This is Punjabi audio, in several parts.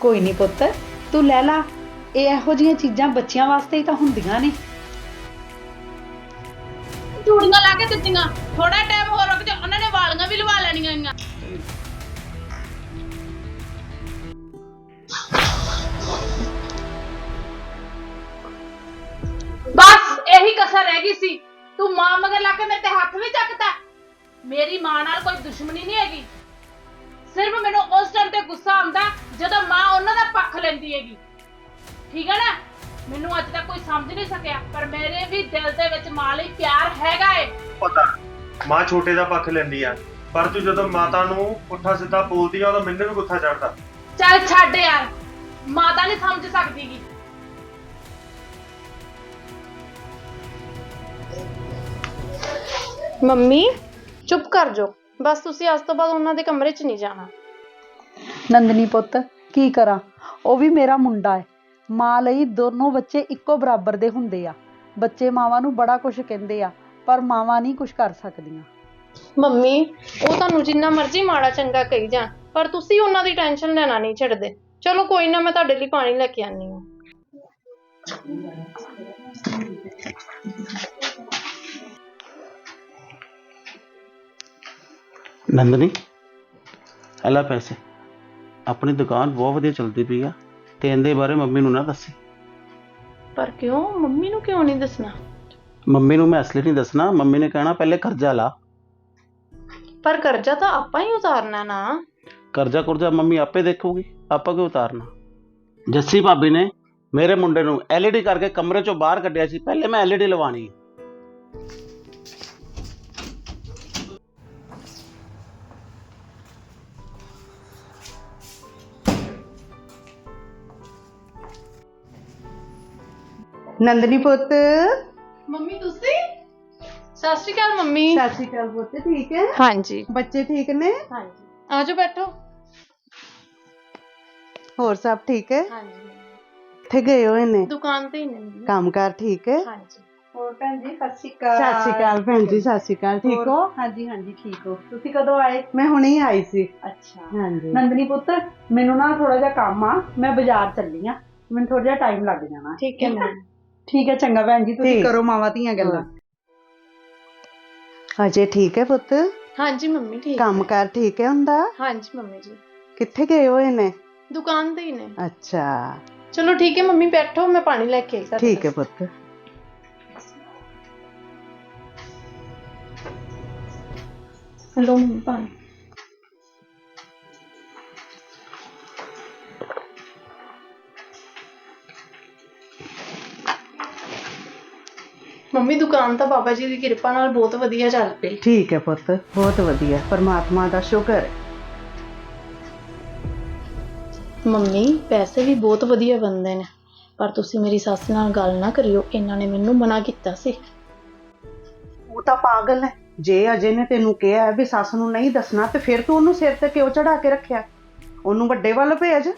ਕੋਈ ਨਹੀਂ ਪੁੱਤ, ਤੂੰ ਲੈ ਲਾ। ਇਹ ਇਹੋ ਜਿਹੀਆਂ ਚੀਜ਼ਾਂ ਬੱਚਿਆਂ ਵਾਸਤੇ ਹੀ ਤਾਂ ਹੁੰਦੀਆਂ ਨੇ। ਚੂੜੀਆਂ ਲਾ ਕੇ ਦਿੱਤੀਆਂ। ਥੋੜਾ ਟਾਈਮ ਹੋਰ ਰੁਕ ਜਾ, ਉਹਨਾਂ ਨੇ ਲੈਂਦੀ ਹੈਗੀ। ਠੀਕ ਹੈ ਨਾ? ਮੈਨੂੰ ਅੱਜ ਤੱਕ ਕੋਈ ਸਮਝ ਨਹੀਂ ਸਕਿਆ ਪਰ ਮੇਰੇ ਵੀ ਦਿਲ ਦੇ ਵਿੱਚ ਮਾਂ ਲਈ ਪਿਆਰ ਹੈਗਾ ਏ। ਪਤਾ ਮਾਂ ਛੋਟੇ ਦਾ ਪੱਖ ਲੈਂਦੀ ਆ ਪਰ ਤੂੰ ਜਦੋਂ ਮਾਤਾ ਨੂੰ ਪੁੱਠਾ ਸਿੱਧਾ ਬੋਲਦੀ ਆ ਉਦੋਂ ਮੈਨੂੰ ਵੀ ਗੁੱਸਾ ਚੜਦਾ ਚੱਲ ਛੱਡ ਯਾਰ ਮਾਤਾ ਨਹੀਂ ਸਮਝ ਸਕਦੀਗੀ। ਮੰਮੀ ਚੁੱਪ ਕਰ ਜਾਓ। ਬਸ ਤੁਸੀਂ ਅੱਜ ਤੋਂ ਬਾਅਦ ਉਹਨਾਂ ਦੇ ਕਮਰੇ 'ਚ ਨਹੀਂ ਜਾਣਾ। ਨੰਦਨੀ ਪੁੱਤ ਕੀ ਕਰਾਂ? ਉਹ ਵੀ ਮੇਰਾ ਮੁੰਡਾ ਹੈ ਮਾਂ ਲਈ ਦੋਨੋਂ ਬੱਚੇ ਇੱਕੋ ਬਰਾਬਰ ਦੇ ਹੁੰਦੇ ਆ। ਬੱਚੇ ਮਾਵਾਂ ਨੂੰ ਬੜਾ ਕੁਝ ਕਹਿੰਦੇ ਆ ਪਰ ਮਾਵਾਂ ਨਹੀਂ ਕੁਝ ਕਰ ਸਕਦੀਆਂ। ਮੰਮੀ ਉਹ ਤੁਹਾਨੂੰ ਜਿੰਨਾ ਮਰਜ਼ੀ ਮਾੜਾ ਚੰਗਾ ਕਹੀ ਜਾਣ ਪਰ ਤੁਸੀਂ ਉਹਨਾਂ ਦੀ ਟੈਨਸ਼ਨ ਲੈਣਾ ਨਹੀਂ ਛੱਡਦੇ। ਚਲੋ ਕੋਈ ਨਾ ਮੈਂ ਤੁਹਾਡੇ ਲਈ ਪਾਣੀ ਲੈ ਕੇ ਆਨੀ ਹਾਂ। ਨੰਦਨੀ ਐਲਾ ਪੈਸੇ। ਆਪਣੀ ਦੁਕਾਨ ਬਹੁਤ ਵਧੀਆ ਚੱਲਦੀ ਪਈ ਆ ਤੇ ਇਹਦੇ ਬਾਰੇ ਮੰਮੀ ਨੂੰ ਨਾ ਦੱਸੀ। ਪਰ ਕਿਉਂ? ਮੰਮੀ ਨੂੰ ਕਿਉਂ ਨਹੀਂ ਦੱਸਣਾ? ਮੰਮੀ ਨੂੰ ਮੈਂ ਅਸਲੀ ਨਹੀਂ ਦੱਸਣਾ ਮੰਮੀ ਨੇ ਕਹਿਣਾ ਪਹਿਲੇ ਕਰਜ਼ਾ ਲਾ। ਪਰ ਕਰਜ਼ਾ ਤਾਂ ਆਪਾਂ ਹੀ ਉਤਾਰਨਾ ਨਾ। ਕਰਜ਼ਾ ਕੁਰਜ਼ਾ ਮੰਮੀ ਆਪੇ ਦੇਖੂਗੀ ਆਪਾਂ ਕਿਉਂ ਉਤਾਰਨਾ? ਜੱਸੀ ਭਾਬੀ ਨੇ ਮੇਰੇ ਮੁੰਡੇ ਨੂੰ ਐਲਈਡੀ ਕਰਕੇ ਕਮਰੇ ਚੋਂ ਬਾਹਰ ਕੱਢਿਆ ਸੀ ਪਹਿਲੇ ਮੈਂ ਐਲਈਡੀ ਲਵਾਣੀ ਹੈ ਨੰਦਨੀ ਪੁੱਤ ਮੰਮੀ ਤੁਸੀਂ ਸਤਿ ਸ਼੍ਰੀ ਅਕਾਲ ਮੰਮੀ ਸਤਿ ਸ਼੍ਰੀ ਅਕਾਲ ਪੁੱਤ ਠੀਕ ਹੈ ਹਾਂਜੀ ਬੱਚੇ ਠੀਕ ਨੇ ਹਾਂਜੀ ਆਜੋ ਬੈਠੋ ਹੋਰ ਸਭ ਠੀਕ ਹੈ ਹਾਂਜੀ ਕਿੱਥੇ ਗਏ ਹੋਏ ਨੇ ਦੁਕਾਨ ਤੇ ਹੀ ਨੇ ਮੰਮੀ। ਕੰਮਕਾਰ ਠੀਕ ਹੈ ਹਾਂਜੀ ਹੋਰ ਭੈਣ ਜੀ ਸਤਿ ਸ਼੍ਰੀ ਅਕਾਲ ਸਤਿ ਸ਼੍ਰੀ ਅਕਾਲ ਭੈਣ ਜੀ ਸਤਿ ਸ਼੍ਰੀ ਅਕਾਲ ਠੀਕ ਹੋ ਹਾਂਜੀ ਹਾਂਜੀ ਠੀਕ ਹੋ ਤੁਸੀਂ ਕਦੋਂ ਆਏ ਮੈਂ ਹੁਣੇ ਹੀ ਆਈ ਸੀ ਅੱਛਾ ਹਾਂਜੀ ਨੰਦਨੀ ਪੁੱਤ ਮੈਨੂੰ ਨਾ ਥੋੜਾ ਜਿਹਾ ਕੰਮ ਆ ਮੈਂ ਬਾਜ਼ਾਰ ਚੱਲੀ ਆ ਮੈਨੂੰ ਥੋੜਾ ਜਿਹਾ ਟਾਈਮ ਲੱਗ ਜਾਣਾ ਠੀਕ ਹੈ ਮੰਮੀ ਠੀਕ ਹੈ ਚੰਗਾ ਭੈਣ ਜੀ ਤੁਸੀਂ ਠੀਕ। ਕਰੋ ਮਾਵਾਂ ਧੀਆਂ ਗੱਲਾਂ। ਅਜੇ ਠੀਕ ਹੈ ਪੁੱਤ? ਹਾਂਜੀ ਮੰਮੀ ਠੀਕ ਕੰਮਕਾਰ ਠੀਕ ਹੈ ਹੁੰਦਾ? ਹਾਂਜੀ ਮੰਮੀ ਜੀ। ਕਿੱਥੇ ਗਏ ਹੋਏ ਨੇ? ਦੁਕਾਨ ਤੇ ਹੀ ਨੇ। ਅੱਛਾ। ਚਲੋ ਠੀਕ ਹੈ ਮੰਮੀ ਬੈਠੋ ਮੈਂ ਪਾਣੀ ਲੈ ਕੇ ਆਈ ਤੁਹਾਡੇ ਠੀਕ ਹੈ ਪੁੱਤ। ਵਾਸਤੇ। ਲਓ ਮੰਮੀ ਪਾਣੀ। ਮੰਮੀ ਦੁਕਾਨ ਤਾਂ ਬਾਬਾ ਜੀ ਦੀ ਕਿਰਪਾ ਨਾਲ ਬਹੁਤ ਵਧੀਆ ਚੱਲ ਪਈ। ਠੀਕ ਹੈ ਪੁੱਤ ਬਹੁਤ ਵਧੀਆ। ਪਰਮਾਤਮਾ ਦਾ ਸ਼ੁਕਰ ਹੈ। ਮੰਮੀ ਪੈਸੇ ਵੀ ਬਹੁਤ ਵਧੀਆ ਬੰਦੇ ਨੇ। ਪਰ ਤੁਸੀਂ ਮੇਰੀ ਸੱਸ ਨਾਲ ਗੱਲ ਨਾ ਕਰਿਓ ਇਹਨਾਂ ਨੇ ਮੈਨੂੰ ਮਨਾ ਕੀਤਾ ਸੀ। ਉਹ ਤਾਂ ਪਾਗਲ ਹੈ ਜੇ ਅਜੇ ਨੇ ਤੈਨੂੰ ਕਿਹਾ ਹੈ ਵੀ ਸੱਸ ਨੂੰ ਨਹੀਂ ਦੱਸਣਾ ਤੇ ਫਿਰ ਤੂੰ ਉਹਨੂੰ ਸਿਰ ਤੇ ਕਿਉਂ ਚੜਾ ਕੇ ਰੱਖਿਆ? ਉਹਨੂੰ ਵੱਡੇ ਵੱਲ ਭੇਜ।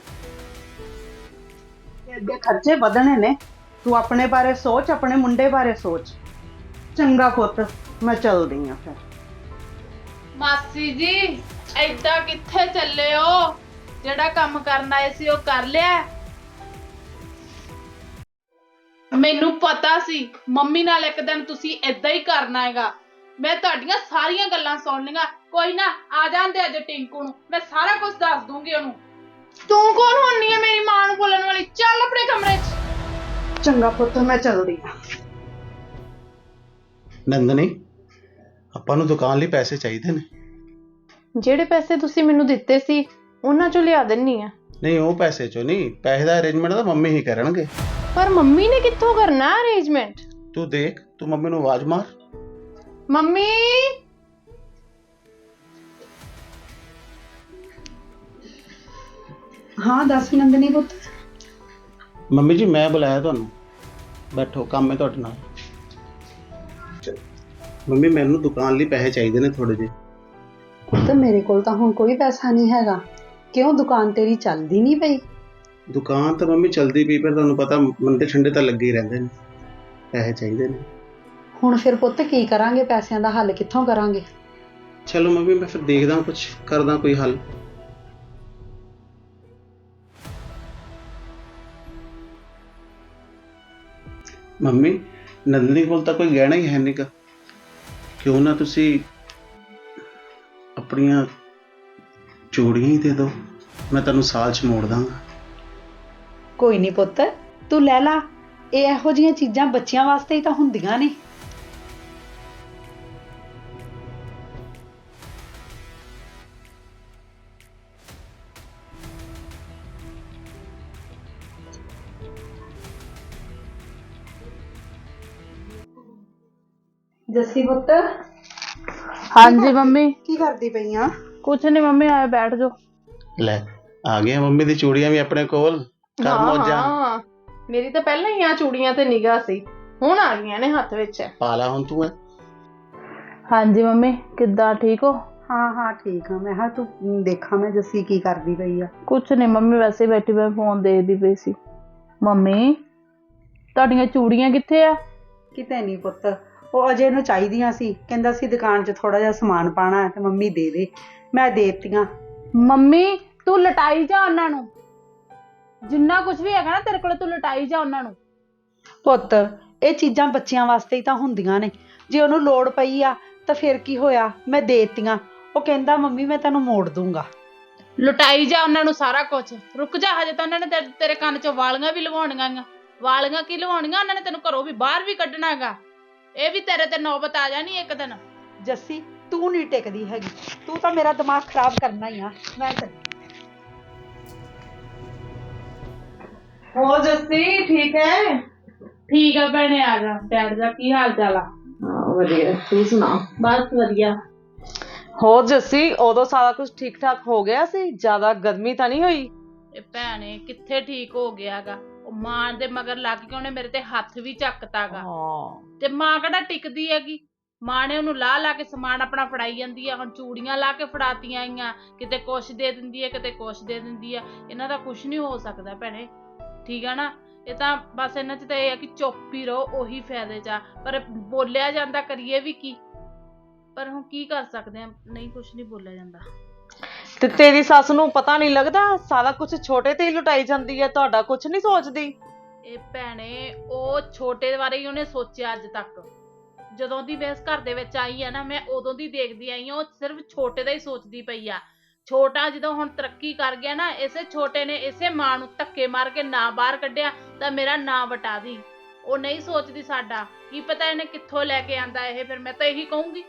ਤੇ ਅੱਗੇ ਖਰਚੇ ਵਧਣੇ ਨੇ। ਤੂੰ ਆਪਣੇ ਬਾਰੇ ਸੋਚ, ਆਪਣੇ ਮੁੰਡੇ ਬਾਰੇ ਸੋਚ। ਚੰਗਾ ਪੁੱਤ, ਮੈਂ ਚੱਲਦੀ ਆ ਫਿਰ। ਮਾਸੀ ਜੀ ਐਦਾਂ ਕਿੱਥੇ ਚੱਲੇ ਹੋ? ਜਿਹੜਾ ਕੰਮ ਕਰਨ ਆਏ ਸੀ, ਉਹ ਕਰ ਲਿਆ? ਮੈਨੂੰ ਪਤਾ ਸੀ, ਮੰਮੀ ਨਾਲ ਇੱਕ ਦਿਨ ਤੁਸੀਂ ਏਦਾਂ ਹੀ ਕਰਨਾ ਹੈਗਾ। ਮੈਂ ਤੁਹਾਡੀਆਂ ਸਾਰੀਆਂ ਗੱਲਾਂ ਸੁਣ ਲਈਆਂ। ਕੋਈ ਨਾ, ਆ ਜਾਂਦੇ ਅੱਜ ਟਿੰਕੂ ਨੂੰ। ਮੈਂ ਸਾਰਾ ਕੁਝ ਦੱਸ ਦੂੰਗੀ ਉਹਨੂੰ। ਤੂੰ ਕੌਣ ਹੁੰਨੀ ਹੈ ਮੇਰੀ ਮਾਂ ਨੂੰ ਬੋਲਣ ਵਾਲੀ? ਚੱਲ ਆਪਣੇ ਕਮਰੇ 'ਚ। ਚੰਗਾ ਪੁੱਤ ਮੈਂ ਚੱਲਦੀ ਆ ਨੰਦਨੀ ਆਪਾਂ ਨੂੰ ਦੁਕਾਨ ਲਈ ਪੈਸੇ ਚਾਹੀਦੇ ਨੇ। ਜਿਹੜੇ ਪੈਸੇ ਤੁਸੀਂ ਮੈਨੂੰ ਦਿੱਤੇ ਸੀ ਉਹਨਾਂ ਚੋਂ ਲਿਆ ਦਿੰਨੀ ਆ। ਨਹੀਂ ਉਹ ਪੈਸੇ ਚੋਂ ਨਹੀਂ ਪੈਸੇ ਦਾ ਅਰੇਂਜਮੈਂਟ ਤਾਂ ਮੰਮੀ ਹੀ ਕਰਨਗੇ। ਪਰ ਮੰਮੀ ਨੇ ਕਿੱਥੋਂ ਕਰਨਾ ਅਰੇਂਜਮੈਂਟ ਤੂੰ ਦੇਖ ਤੂੰ ਮੰਮੀ ਨੂੰ ਆਵਾਜ਼ ਮਾਰ। ਮੰਮੀ! ਹਾਂ ਦੱਸ ਨੰਦਨੀ ਪੁੱਤ। ਮੰਮੀ ਜੀ ਮੈਂ ਬੁਲਾਇਆ ਤੁਹਾਨੂੰ। ਬੈਠੋ ਕੰਮ ਹੈ ਤੁਹਾਡੇ ਨਾਲ। ਮੰਮੀ ਮੈਨੂੰ ਦੁਕਾਨ ਲਈ ਪੈਸੇ ਚਾਹੀਦੇ ਨੇ ਥੋੜੇ ਜਿਹੇ। ਪੁੱਤ ਮੇਰੇ ਕੋਲ ਤਾਂ ਹੁਣ ਕੋਈ ਪੈਸਾ ਨਹੀਂ ਹੈਗਾ। ਕਿਉਂ ਦੁਕਾਨ ਤੇਰੀ ਚੱਲਦੀ ਨਹੀਂ ਪਈ? ਦੁਕਾਨ ਤਾਂ ਮੰਮੀ ਚਲਦੀ ਪਈ ਪਰ ਤੁਹਾਨੂੰ ਪਤਾ ਮੰਦੇ ਠੰਡੇ ਤਾਂ ਲੱਗੇ ਹੀ ਰਹਿੰਦੇ ਨੇ। ਪੈਸੇ ਚਾਹੀਦੇ ਨੇ। ਹੁਣ ਫਿਰ ਪੁੱਤ ਕੀ ਕਰਾਂਗੇ? ਪੈਸਿਆਂ ਦਾ ਹੱਲ ਕਿੱਥੋਂ ਕਰਾਂਗੇ? ਚਲੋ ਮੰਮੀ ਮੈਂ ਫਿਰ ਦੇਖਦਾ ਕੁਝ ਕਰਦਾ ਕੋਈ ਹੱਲ। ਮੰਮੀ, ਨੰਦਨੀ ਕੋਲ ਤਾਂ ਕੋਈ ਗਹਿਣਾ ਹੀ ਹੈ ਨਹੀਂਗਾ ਕਿਉਂ ਨਾ ਤੁਸੀਂ ਆਪਣੀਆਂ ਚੂੜੀਆਂ ਹੀ ਦੇ ਦਿਓ, ਮੈਂ ਤੁਹਾਨੂੰ ਸਾਲ ਚ ਮੋੜ ਦਾਂਗਾ। ਕੋਈ ਨਹੀਂ ਪੁੱਤ, ਤੂੰ ਲੈ ਲਾ। ਇਹ ਇਹੋ ਜੀਆਂ ਚੀਜ਼ਾਂ ਬੱਚਿਆਂ ਵਾਸਤੇ ਹੀ ਤਾਂ ਹੁੰਦੀਆਂ ਨੇ। ਜੱਸੀ ਪੁੱਤ? ਹਾਂਜੀ ਮੰਮੀ। ਕੀ ਕਰਦੀ ਪਈ ਆ? ਕੁਛ ਨਹੀਂ ਮੰਮੀ ਆਏ ਬੈਠ ਜਾਓ। ਲੈ ਆ ਗਈਆਂ ਮੰਮੀ ਦੀ ਚੂੜੀਆਂ ਵੀ ਆਪਣੇ ਕੋਲ। ਕਰ ਮੋਜਾਂ। ਹਾਂ। ਮੇਰੀ ਤਾਂ ਪਹਿਲਾਂ ਹੀ ਆ ਚੂੜੀਆਂ ਤੇ ਨਿਗਾਹ ਸੀ। ਹੁਣ ਆ ਗਈਆਂ ਨੇ ਹੱਥ ਵਿੱਚ। ਪਾ ਲਾ ਹੁਣ ਤੂੰ ਇਹ। ਹਾਂਜੀ ਮੰਮੀ ਕਿੱਦਾਂ? ਠੀਕ ਹੋ? ਹਾਂ ਹਾਂ ਠੀਕ ਆ। ਮੈਂ ਹਾਂ ਤੂੰ ਦੇਖਾਂ ਮੈਂ ਜੱਸੀ ਕੀ ਕਰਦੀ ਪਈ ਆ। ਕੁਛ ਨਹੀਂ ਮੰਮੀ ਵੈਸੇ ਹੀ ਬੈਠੀ ਮੈਂ ਫੋਨ ਦੇਖਦੀ ਪਈ ਸੀ। ਮੰਮੀ ਤੁਹਾਡੀਆਂ ਚੂੜੀਆਂ ਕਿੱਥੇ ਆ? ਕਿਤੇ ਨਹੀਂ ਪੁੱਤ। ਉਹ ਅਜੇ ਨੂੰ ਚਾਹੀਦੀਆਂ ਸੀ। ਕਹਿੰਦਾ ਸੀ ਦੁਕਾਨ 'ਚ ਥੋੜਾ ਜਿਹਾ ਸਮਾਨ ਪਾਣਾ ਤੇ ਮੰਮੀ ਦੇ ਦੇ। ਮੈਂ ਦੇ ਦਿੱਤੀਆਂ। ਮੰਮੀ ਤੂੰ ਲਟਾਈ ਜਾ ਉਹਨਾਂ ਨੂੰ। ਜਿੰਨਾ ਕੁਝ ਵੀ ਹੈਗਾ ਨਾ ਤੇਰੇ ਕੋਲ ਤੂੰ ਲਟਾਈ ਜਾ ਉਹਨਾਂ ਨੂੰ। ਪੁੱਤ ਇਹ ਚੀਜ਼ਾਂ ਬੱਚਿਆਂ ਵਾਸਤੇ ਹੀ ਤਾਂ ਹੁੰਦੀਆਂ ਨੇ। ਜੇ ਉਹਨੂੰ ਲੋੜ ਪਈ ਆ ਤਾਂ ਫਿਰ ਕੀ ਹੋਇਆ? ਮੈਂ ਦੇ ਦਿੱਤੀਆਂ। ਉਹ ਕਹਿੰਦਾ ਮੰਮੀ ਮੈਂ ਤੈਨੂੰ ਮੋੜ ਦੂੰਗਾ। ਲੁਟਾਈ ਜਾ ਉਹਨਾਂ ਨੂੰ ਸਾਰਾ ਕੁਝ ਰੁਕ ਜਾ ਹਜੇ ਤਾਂ ਉਹਨਾਂ ਨੇ ਤੇਰੇ- ਤੇਰੇ ਕੰਨ 'ਚੋਂ ਵਾਲੀਆਂ ਵੀ ਲਵਾਉਣੀਆਂ ਆਂ ਵਾਲੀਆਂ ਕੀ ਲਵਾਉਣੀਆਂ? ਉਹਨਾਂ ਨੇ ਤੈਨੂੰ ਘਰੋਂ ਵੀ ਬਾਹਰ ਵੀ ਕੱਢਣਾਗਾ ਇਹ ਵੀ ਤੇਰੇ ਤੇ ਨੌਬਤ ਆ ਜਾਣੀ ਇੱਕ ਦਿਨ। ਜੱਸੀ ਤੂੰ ਨਹੀਂ ਟਿਕਦੀ ਹੈਗੀ। ਤੂੰ ਤਾਂ ਮੇਰਾ ਦਿਮਾਗ ਖਰਾਬ ਕਰਨਾ ਹੀ ਆ। ਮੈਂ ਚੱਲੀ ਹੋ ਜੱਸੀ ਠੀਕ ਹੈ? ਠੀਕ ਆ ਭੈਣੇ ਆ ਜਾ। ਬੈਠ ਜਾ ਕੀ ਹਾਲ ਚਾਲ ਆ? ਵਧੀਆ। ਤੂੰ ਸੁਣਾ? ਬਸ ਵਧੀਆ। ਹੋਰ ਜੱਸੀ ਉਦੋਂ ਸਾਰਾ ਕੁਝ ਠੀਕ ਠਾਕ ਹੋ ਗਿਆ ਸੀ? ਜ਼ਿਆਦਾ ਗਰਮੀ ਤਾਂ ਨਹੀਂ ਹੋਈ? ਇਹ ਭੈਣੇ ਕਿੱਥੇ ਠੀਕ ਹੋ ਗਿਆਗਾ ਉਹ ਮਾਂ ਦੇ ਮਗਰ ਲੱਗ ਕੇ ਉਹਨੇ ਮੇਰੇ ਤੇ ਹੱਥ ਵੀ ਚੱਕਤਾਗਾ। ਹਾਂ। ਤੇ ਮਾਂ ਕਿਹੜਾ ਟਿਕਦੀ ਹੈਗੀ? ਮਾਂ ਨੇ ਉਹਨੂੰ ਲਾ ਲਾ ਕੇ ਸਮਾਨ ਆਪਣਾ ਫੜਾਈ ਜਾਂਦੀ ਆ ਹੁਣ ਚੂੜੀਆਂ ਲਾ ਕੇ ਫੜਾਤੀਆਂ ਆਈਆਂ ਕਿਤੇ ਕੁਛ ਦੇ ਦਿੰਦੀ ਹੈ ਕਿਤੇ ਕੁਛ ਦੇ ਦਿੰਦੀ ਆ। ਇਹਨਾਂ ਦਾ ਕੁਛ ਨਹੀਂ ਹੋ ਸਕਦਾ ਭੈਣੇ। ਠੀਕ ਆ ਨਾ? ਇਹ ਤਾਂ ਬਸ ਇਹਨਾਂ 'ਚ ਤਾਂ ਇਹ ਆ ਕਿ ਚੁੱਪ ਹੀ ਰਹੋ ਉਹੀ ਫਾਇਦੇ 'ਚ ਆ। ਪਰ ਬੋਲਿਆ ਜਾਂਦਾ ਕਰੀਏ ਵੀ ਕੀ? ਪਰ ਹੁਣ ਕੀ ਕਰ ਸਕਦੇ ਆ? ਨਹੀਂ ਕੁਛ ਨਹੀਂ ਬੋਲਿਆ ਜਾਂਦਾ। ਤੇ ਤੇਰੀ ਸੱਸ ਨੂੰ ਪਤਾ ਨਹੀਂ ਲੱਗਦਾ? ਸਾਰਾ ਕੁਝ ਛੋਟੇ ਤੇ ਹੀ ਲੁਟਾਈ ਜਾਂਦੀ ਹੈ, ਤੁਹਾਡਾ ਕੁਝ ਨਹੀਂ ਸੋਚਦੀ? ਇਹ ਭੈਣੇ, ਉਹ ਛੋਟੇ ਬਾਰੇ ਹੀ ਉਹਨੇ ਸੋਚਿਆ ਅੱਜ ਤੱਕ। ਜਦੋਂ ਦੀ ਮੈਂ ਇਸ ਘਰ ਦੇ ਵਿੱਚ ਆਈ ਆ ਨਾ, ਮੈਂ ਉਦੋਂ ਦੀ ਦੇਖਦੀ ਆਈ ਆ ਉਹ ਸਿਰਫ ਛੋਟੇ ਦਾ ਹੀ ਸੋਚਦੀ ਪਈ ਆ। ਛੋਟਾ ਜਦੋਂ ਹੁਣ ਤਰੱਕੀ ਕਰ ਗਿਆ ਨਾ, ਇਸੇ ਛੋਟੇ ਨੇ ਇਸੇ ਮਾਂ ਨੂੰ ਧੱਕੇ ਮਾਰ ਕੇ ਨਾ ਬਾਹਰ ਕੱਢਿਆ, ਤਾਂ ਮੇਰਾ ਨਾਂ ਵਟਾ ਦੀ। ਉਹ ਨਹੀਂ ਸੋਚਦੀ ਸਾਡਾ। ਕੀ ਪਤਾ ਇਹਨੇ ਕਿੱਥੋਂ ਲੈ ਕੇ ਆਂਦਾ ਇਹ, ਫਿਰ ਮੈਂ ਤਾਂ ਇਹੀ ਕਹੂੰਗੀ।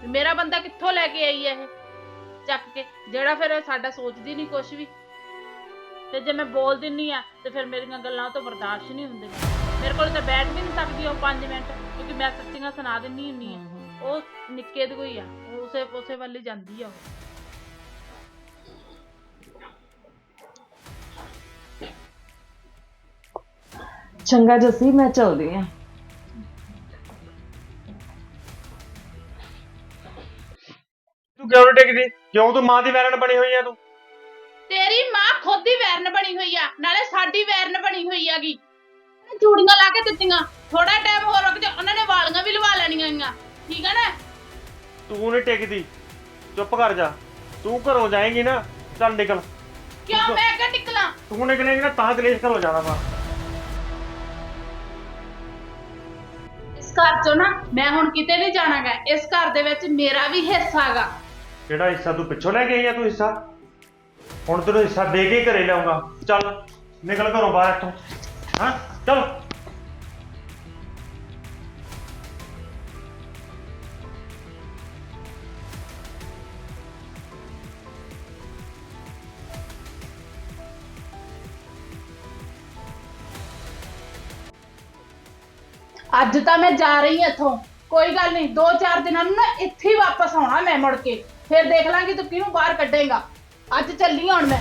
ਵੀ ਮੇਰਾ ਬੰਦਾ ਕਿੱਥੋਂ ਲੈ ਕੇ ਆਈ ਹੈ ਇਹ? ਚੱਕ ਕੇ ਜਿਹੜਾ ਫਿਰ ਸਾਡਾ ਸੋਚਦੀ ਨਹੀਂ ਕੁਛ ਵੀ। ਤੇ ਜੇ ਮੈਂ ਬੋਲ ਦਿੰਨੀ ਆ ਤੇ ਫਿਰ ਮੇਰੀਆਂ ਗੱਲਾਂ ਤੋਂ ਬਰਦਾਸ਼ਤ ਨਹੀਂ ਹੁੰਦੀਆਂ ਮੇਰੇ ਕੋਲ ਤਾਂ ਬੈਠ ਵੀ ਨਹੀਂ ਸਕਦੀ ਉਹ 5 ਮਿੰਟ ਕਿਉਂਕਿ ਮੈਂ ਸੱਚੀਆਂ ਸੁਣਾ ਦਿੰਨੀ ਹੁੰਨੀ ਆ। ਉਹ ਨਿੱਕੇ ਦੀ ਕੋਈ ਆ ਉਹ ਉਸੇ ਉਸੇ ਵੱਲ ਹੀ ਜਾਂਦੀ ਆ ਉਹ। ਚੰਗਾ ਜੱਸੀ ਮੈਂ ਚਲਦੀ ਆ। ਤੂੰ ਕਿਉਂ ਨੀ ਟਿਕਦੀ ਕਿਉਂ ਤੂੰ ਮਾਂ ਦੀ ਵੈਰਨ ਬਣੀ ਹੋਈ ਆ ਤੂੰ? ਤੇਰੀ ਮਾਂ ਖੁਦ ਹੀ ਵੈਰਨ ਬਣੀ ਹੋਈ ਆ ਨਾਲੇ ਸਾਡੀ ਵੈਰਨ ਬਣੀ ਹੋਈ ਆਗੀ ਚੂੜੀਆਂ ਲਾ ਕੇ ਦਿੱਤੀਆਂ ਥੋੜਾ ਟਾਈਮ ਹੋਰ ਰੁਕ ਜਾ ਉਹਨਾਂ ਨੇ ਵਾਲੀਆਂ ਵੀ ਲਵਾ ਲੈਣੀਆਂ ਗੀਆਂ ਠੀਕ ਆ ਨਾ? ਤੂੰ ਨਹੀਂ ਟਿਕਦੀ ਚੁੱਪ ਕਰ ਜਾ ਤੂੰ ਘਰੋਂ ਜਾਏਂਗੀ ਨਾ ਚੱਲ ਨਿਕਲ। ਕਿਉਂ ਮੈਂ ਕਿਹਾ ਟਿਕਲਾਂ ਤੂੰ ਨਿਕਲੇਂਗੀ ਨਾ ਤਾਂ ਕਲੇਸ਼ ਘਰੋਂ ਜਾਣਾ ਵਾ। ਇਸ ਘਰ ਚੋਂ ਨਾ ਮੈਂ ਹੁਣ ਕਿਤੇ ਨਹੀਂ ਜਾਣਾਗਾ ਇਸ ਘਰ ਦੇ ਵਿੱਚ ਮੇਰਾ ਵੀ ਹਿੱਸਾ ਹੈਗਾ ਜਿਹੜਾ ਹਿੱਸਾ ਤੂੰ ਪਿੱਛੋਂ ਲੈ ਕੇ ਆਈ ਆ ਤੂੰ ਹਿੱਸਾ? ਹੁਣ ਤੈਨੂੰ ਹਿੱਸਾ ਦੇ ਕੇ ਘਰੇ ਲਿਆਉਂਗਾ। ਚੱਲ, ਨਿਕਲ ਘਰੋਂ ਬਾਹਰ ਇੱਥੋਂ। ਹਾਂ? ਚੱਲ। ਅੱਜ ਤਾਂ ਮੈਂ ਜਾ ਰਹੀ ਹਾਂ ਇੱਥੋਂ। ਕੋਈ ਗੱਲ ਨਹੀਂ 2-4 ਦਿਨਾਂ ਨੂੰ ਨਾ ਇੱਥੇ ਹੀ ਵਾਪਸ ਆਉਣਾ ਮੈਂ ਮੁੜ ਕੇ। ਫਿਰ ਦੇਖ ਲਾਂਗੀ ਤੂੰ ਕਿਹਨੂੰ ਬਾਹਰ ਕੱਢੇਗਾ। ਅੱਜ ਚੱਲੀ ਹੁਣ ਮੈਂ।